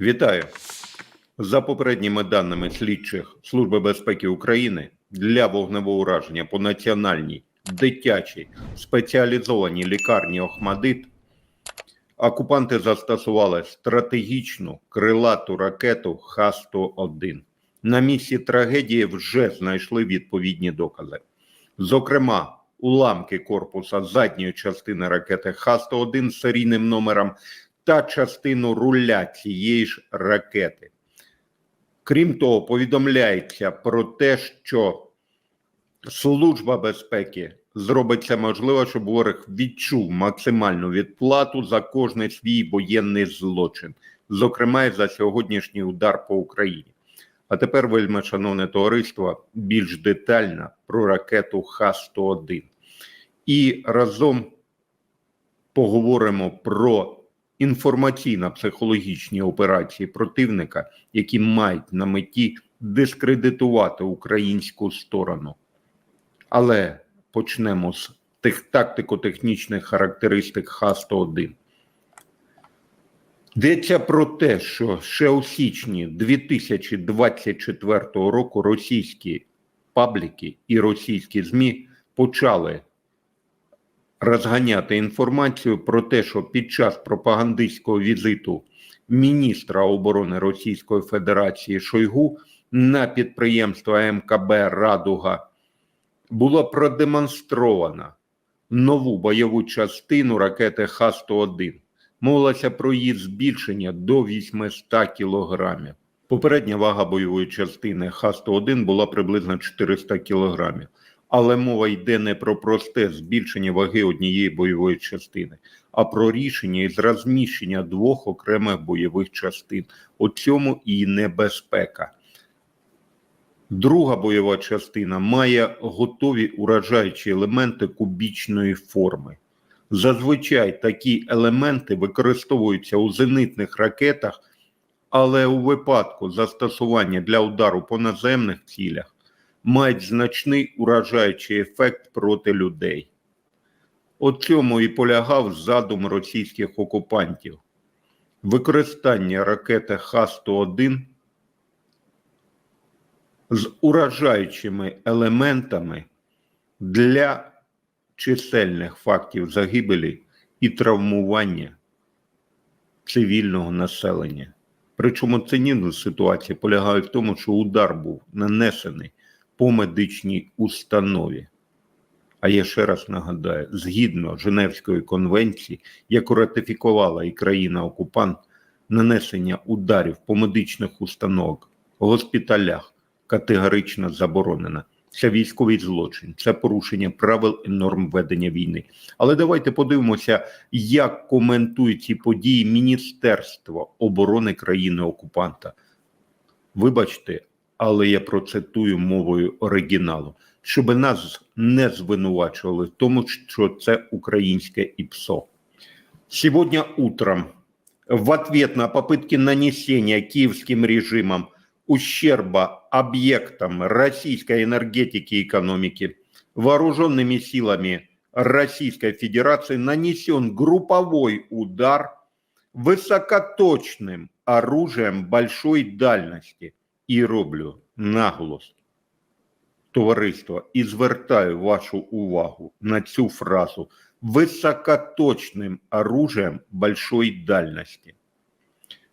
Вітаю. За попередніми даними слідчих Служби безпеки України для вогневого ураження по національній дитячій спеціалізованій лікарні Охмадит окупанти застосували стратегічну крилату ракету Х-101. На місці трагедії вже знайшли відповідні докази. Зокрема, уламки корпуса задньої частини ракети Х-101 з серійним номером та частину руля цієї ж ракети. Крім того, повідомляється про те, що Служба безпеки зробить це можливо, щоб ворог відчув максимальну відплату за кожний свій воєнний злочин, зокрема за сьогоднішній удар по Україні. А тепер, вельми шановне товариство, більш детально про ракету Х-101. І разом поговоримо про інформаційно-психологічні операції противника, які мають на меті дискредитувати українську сторону. Але почнемо з тих тактико-технічних характеристик Х-101. Йдеться про те, що ще у січні 2024 року російські пабліки і російські ЗМІ почали розганяти інформацію про те, що під час пропагандистського візиту міністра оборони Російської Федерації Шойгу на підприємство МКБ Радуга було продемонстровано нову бойову частину ракети Х-101. Мовилося про її збільшення до 800 кілограмів. Попередня вага бойової частини Х-101 була приблизно 400 кілограмів. Але мова йде не про просте збільшення ваги однієї бойової частини, а про рішення із розміщення двох окремих бойових частин. У цьому і небезпека. Друга бойова частина має готові уражаючі елементи кубічної форми. Зазвичай такі елементи використовуються у зенитних ракетах, але у випадку застосування для удару по наземних цілях мають значний уражаючий ефект проти людей. У цьому і полягав задум російських окупантів. Використання ракети Х-101 з уражаючими елементами для чисельних фактів загибелі і травмування цивільного населення. Причому цинізм ситуації полягає в тому, що удар був нанесений по медичній установі. А я ще раз нагадаю: згідно Женевської конвенції, яку ратифікувала і країна-окупант, нанесення ударів по медичних установах, госпіталях категорично заборонено. Це військовий злочин, це порушення правил і норм ведення війни. Але давайте подивимося, як коментує ці події Міністерство оборони країни-окупанта. Вибачте, але я процитую мовою оригіналу, щоб нас не звинувачували в тому, що це українське ІПСО. Сегодня утром в ответ на попытки нанесения киевским режимом ущерба объектам российской энергетики и экономики вооруженными силами Российской Федерации нанесен групповой удар высокоточным оружием большой дальности. І роблю наголос товариство і звертаю вашу увагу на цю фразу високоточним оружием большой дальності.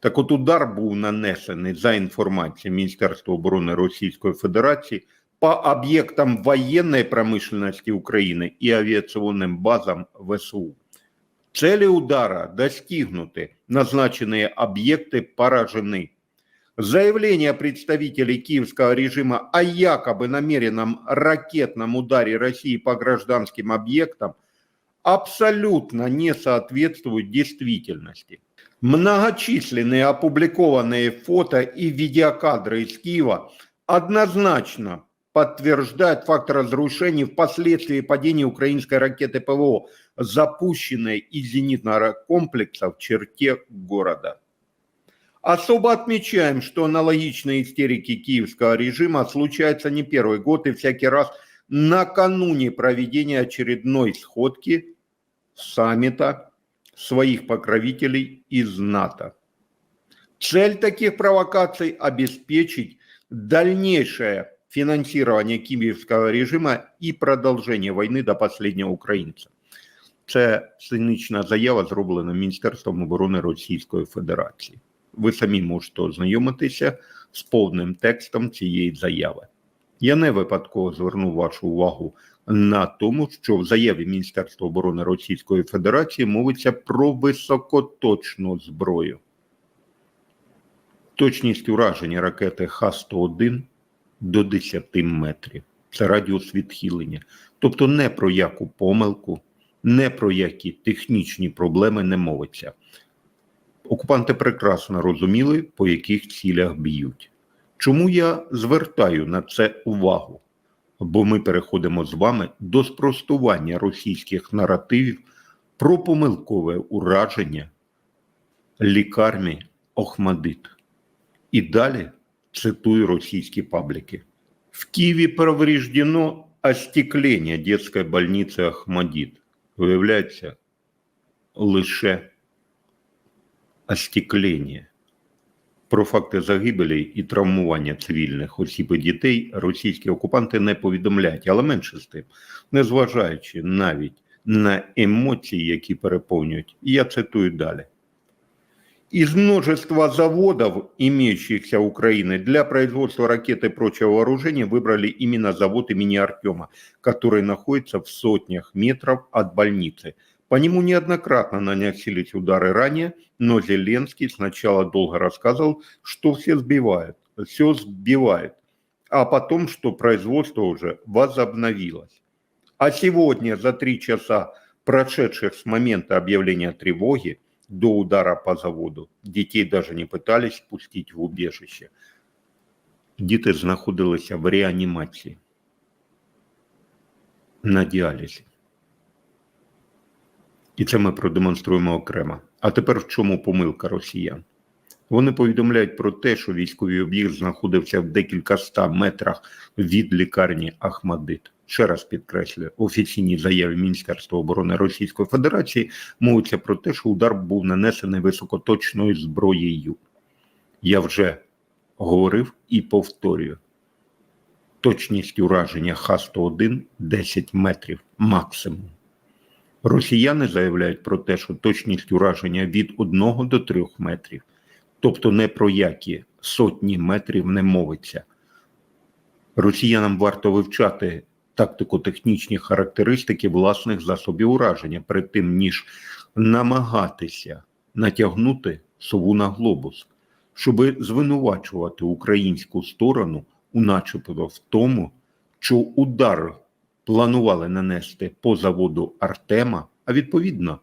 Так от удар був нанесений за інформацією Міністерства оборони Російської Федерації по об'єктам воєнної промышленности України і авіаційним базам ВСУ. Цели удара достигнуты, назначенные объекты поражены. Заявление представителей киевского режима о якобы намеренном ракетном ударе России по гражданским объектам абсолютно не соответствует действительности. Многочисленные опубликованные фото и видеокадры из Киева однозначно подтверждают факт разрушений впоследствии падения украинской ракеты ПВО, запущенной из зенитного комплекса в черте города. Особо отмечаем, что аналогичные истерики киевского режима случаются не первый год и всякий раз накануне проведения очередной сходки саммита своих покровителей из НАТО. Цель таких провокаций – обеспечить дальнейшее финансирование киевского режима и продолжение войны до последнего українця. Це цинічна заява, зроблена Міністерством оборони Російської Федерації. Ви самі можете ознайомитися з повним текстом цієї заяви. Я не випадково звернув вашу увагу на тому, що в заяві Міністерства оборони Російської Федерації мовиться про високоточну зброю. Точність ураження ракети Х-101 до 10 метрів. Це радіус відхилення. Тобто не про яку помилку, не про які технічні проблеми не мовиться. Окупанти прекрасно розуміли, по яких цілях б'ють. Чому я звертаю на це увагу? Бо ми переходимо з вами до спростування російських наративів про помилкове ураження лікарні Охмадит. І далі цитую російські пабліки. В Киеве повреждено остекление детской больницы Ахмадит. Виявляється, лише остеклення. Про факти загибелі і травмування цивільних осіб і дітей російські окупанти не повідомляють, але менше з тим, незважаючи навіть на емоції, які переповнюють, і я цитую далі. Из множества заводов, имеющихся у Украины для производства ракет и прочего вооружения, выбрали именно завод имени Артема, который находится в сотнях метров от больницы. По нему неоднократно наносились удары ранее, но Зеленский сначала долго рассказывал, что все сбивают, все сбивает, а потом, что производство уже возобновилось. А сегодня, за три часа, прошедших с момента объявления тревоги, до удара по заводу. Дітей даже не пытались пустить в убежище. Діти знаходилися в реанімації на діалізі. І це ми продемонструємо окремо. А тепер в чому помилка росіян? Вони повідомляють про те, що військовий об'єкт знаходився в декілька ста метрах від лікарні Ахмадит. Ще раз підкреслюю, в офіційній заяві Міністерства оборони Російської Федерації мовиться про те, що удар був нанесений високоточною зброєю. Я вже говорив і повторюю. Точність ураження Х-101 10 метрів максимум. Росіяни заявляють про те, що точність ураження від 1 до 3 метрів, тобто не про які сотні метрів не мовиться. Росіянам варто вивчати тактико-технічні характеристики власних засобів ураження перед тим, ніж намагатися натягнути сову на глобус, щоб звинувачувати українську сторону, у начебто в тому, що удар планували нанести по заводу Артема, а відповідно.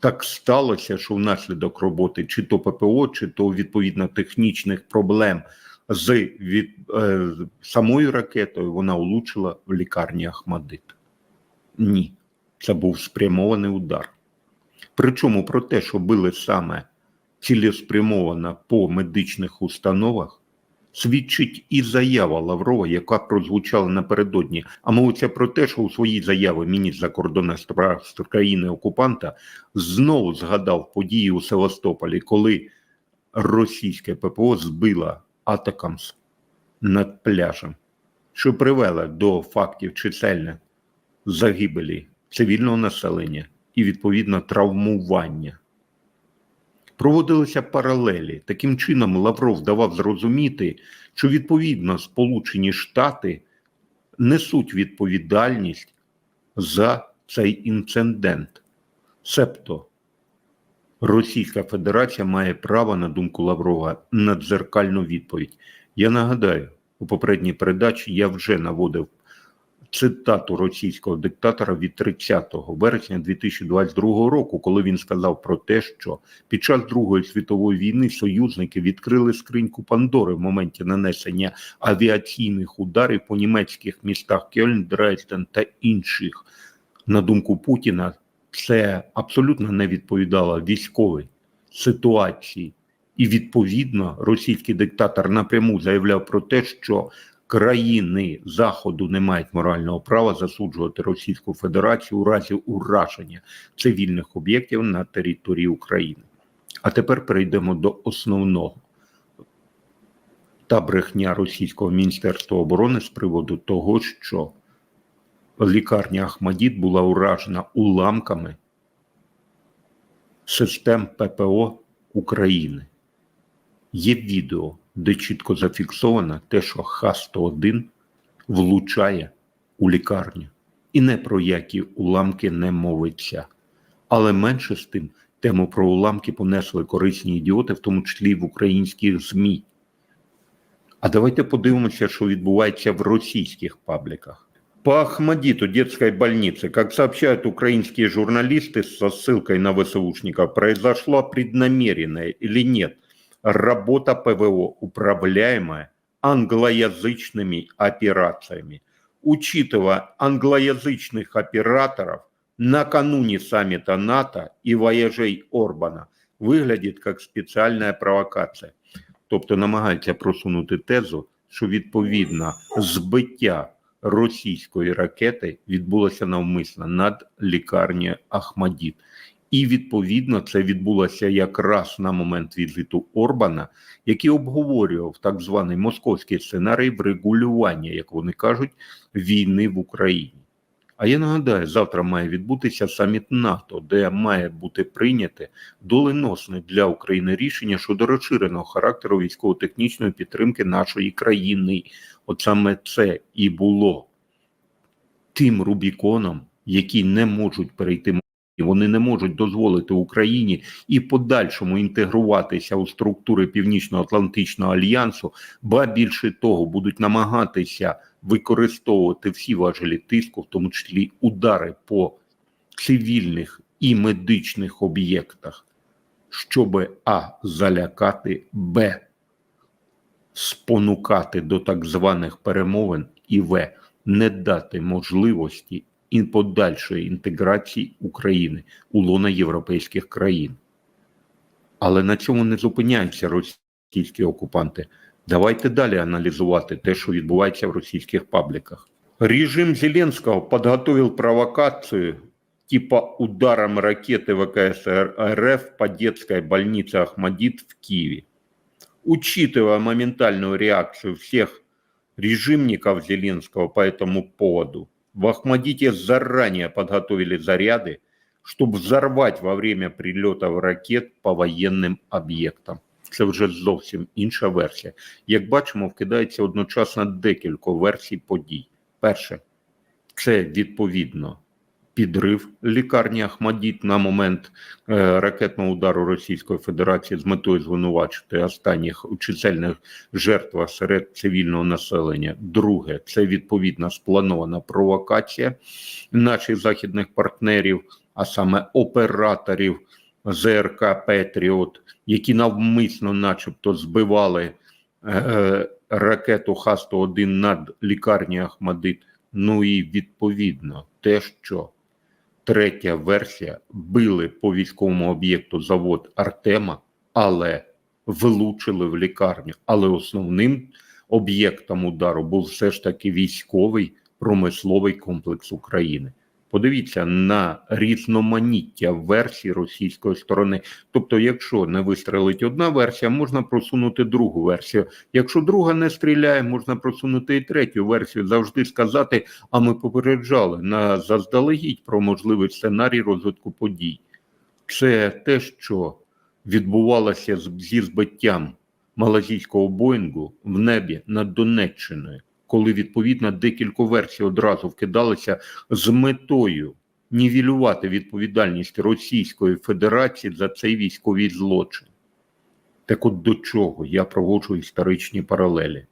Так сталося, що внаслідок роботи чи то ППО, чи то відповідно технічних проблем з від е, самою ракетою вона влучила в лікарні Ахмадит. Ні, це був спрямований удар. Причому про те, що били саме цілеспрямовано по медичних установах, свідчить і заява Лаврова, яка прозвучала напередодні. А мовиться про те, що у своїй заяві міністр закордонних справ країни окупанта знову згадав події у Севастополі, коли російське ППО збила Атакамс над пляжем, що привело до фактів чисельних загибелі цивільного населення і відповідно травмування. Проводилися паралелі. Таким чином, Лавров давав зрозуміти, що відповідно Сполучені Штати несуть відповідальність за цей інцидент. Себто Російська Федерація має право, на думку Лаврова, на дзеркальну відповідь. Я нагадаю, у попередній передачі я вже наводив цитату російського диктатора від 30 вересня 2022 року, коли він сказав про те, що під час Другої світової війни союзники відкрили скриньку Пандори в моменті нанесення авіаційних ударів по німецьких містах Кельн, Дрезден та інших. На думку Путіна, це абсолютно не відповідало військовій ситуації. І відповідно російський диктатор напряму заявляв про те, що країни Заходу не мають морального права засуджувати Російську Федерацію у разі ураження цивільних об'єктів на території України. А тепер перейдемо до основного. Та брехня Російського Міністерства оборони з приводу того, що лікарня Ахмадіт була уражена уламками систем ППО України. Є відео, де чітко зафіксовано те, що Х-101 влучає у лікарню. І не про які уламки не мовиться. Але менше з тим, тему про уламки понесли корисні ідіоти, в тому числі і в українських ЗМІ. А давайте подивимося, що відбувається в російских пабликах. По Ахмадиту детской больницы, как сообщают украинские журналисты со ссылкой на ВСУшников, произошла преднамеренная или нет работа ПВО, управляемая англоязычными операциями. Учитывая англоязычных операторов, накануне саммита НАТО и вояжей Орбана выглядит как специальная провокация. Тобто намагаються просунути тезу, що відповідно збиття російської ракети відбулося навмисно над лікарнею Ахмадіт. І відповідно це відбулося якраз на момент візиту Орбана, який обговорював так званий московський сценарій врегулювання, як вони кажуть, війни в Україні. А я нагадаю, завтра має відбутися саміт НАТО, де має бути прийняте доленосне для України рішення щодо розширеного характеру військово-технічної підтримки нашої країни. От саме це і було тим Рубіконом, які не можуть перейти. Вони не можуть дозволити Україні і подальшому інтегруватися у структури Північно-Атлантичного альянсу, ба більше того, будуть намагатися використовувати всі важелі тиску, в тому числі удари по цивільних і медичних об'єктах, щоб а залякати, б спонукати до так званих перемовин і в не дати можливості і подальшої інтеграції України у лона європейських країн. Але на цьому не зупиняються російські окупанти. Давайте далі аналізувати те, що відбувається в російських пабліках. Режим Зеленского подготовил провокацию типа ударом ракеты ВКС РФ по детской больнице Ахмадит в Киеве. Учитывая моментальную реакцию всех режимников Зеленского по этому поводу, в Ахмадите заранее подготовили заряды, чтобы взорвать во время прильотов ракет по воєнним об'єктам. Це вже зовсім інша версія. Як бачимо, вкидається одночасно декілька версій подій. Перше, це відповідно підрив лікарні Ахмадіт на момент е, ракетного удару Російської Федерації з метою звинувачити останніх чисельних жертвах серед цивільного населення. Друге, це відповідна спланована провокація наших західних партнерів, а саме операторів ЗРК Петріот, які навмисно, начебто, збивали е, ракету Х-101 над лікарні Ахмадит. Ну і відповідно те, що третя версія били по військовому об'єкту завод Артема, але вилучили в лікарню. Але основним об'єктом удару був все ж таки військовий промисловий комплекс України. Подивіться на різноманіття версій російської сторони. Тобто, якщо не вистрелить одна версія, можна просунути другу версію. Якщо друга не стріляє, можна просунути і третю версію. Завжди сказати, а ми попереджали на заздалегідь про можливий сценарій розвитку подій. Це те, що відбувалося зі збиттям малазійського Боїнгу в небі над Донеччиною коли відповідно декілька версій одразу вкидалися з метою нівелювати відповідальність Російської Федерації за цей військовий злочин. Так от до чого я проводжу історичні паралелі.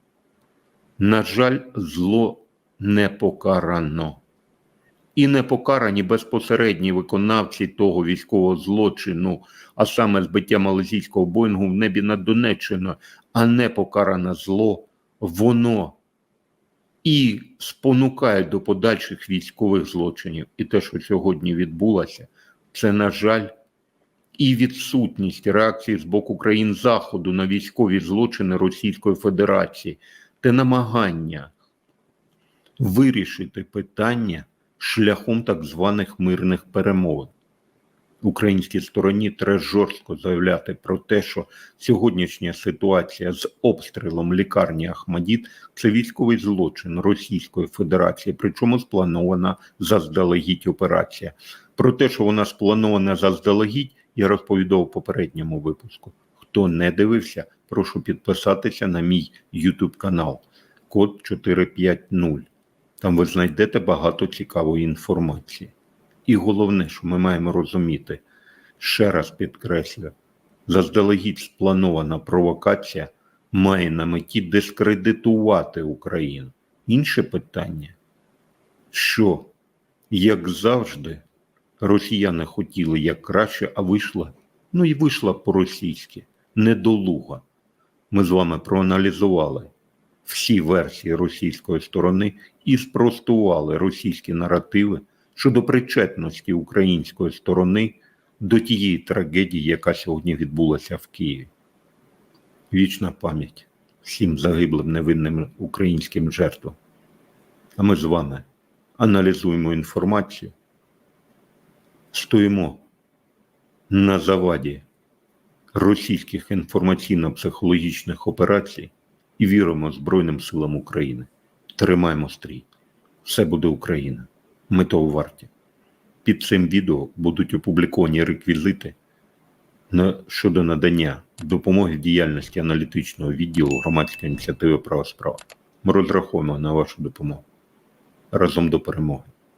На жаль, зло не покарано. І не покарані безпосередні виконавці того військового злочину, а саме збиття малазійського Боїнгу в небі над Донеччиною, а не покаране зло, воно і спонукають до подальших військових злочинів. І те, що сьогодні відбулося, це, на жаль, і відсутність реакції з боку країн Заходу на військові злочини Російської Федерації, те намагання вирішити питання шляхом так званих мирних перемовин. Українській стороні треба жорстко заявляти про те, що сьогоднішня ситуація з обстрілом лікарні Ахмадіт це військовий злочин Російської Федерації, причому спланована заздалегідь операція. Про те, що вона спланована заздалегідь, я розповідав у попередньому випуску. Хто не дивився, прошу підписатися на мій YouTube канал код 450. Там ви знайдете багато цікавої інформації. І головне, що ми маємо розуміти, ще раз підкреслю, заздалегідь спланована провокація має на меті дискредитувати Україну. Інше питання, що, як завжди, росіяни хотіли як краще, а вийшла, ну і вийшла по-російськи, недолуга. Ми з вами проаналізували всі версії російської сторони і спростували російські наративи щодо причетності української сторони до тієї трагедії, яка сьогодні відбулася в Києві. Вічна пам'ять всім загиблим невинним українським жертвам. А ми з вами аналізуємо інформацію, стоїмо на заваді російських інформаційно-психологічних операцій і віримо Збройним силам України. Тримаємо стрій. Все буде Україна. Ми того варті. Під цим відео будуть опубліковані реквізити щодо надання допомоги в діяльності аналітичного відділу громадської ініціативи права справа. Ми розраховуємо на вашу допомогу. Разом до перемоги.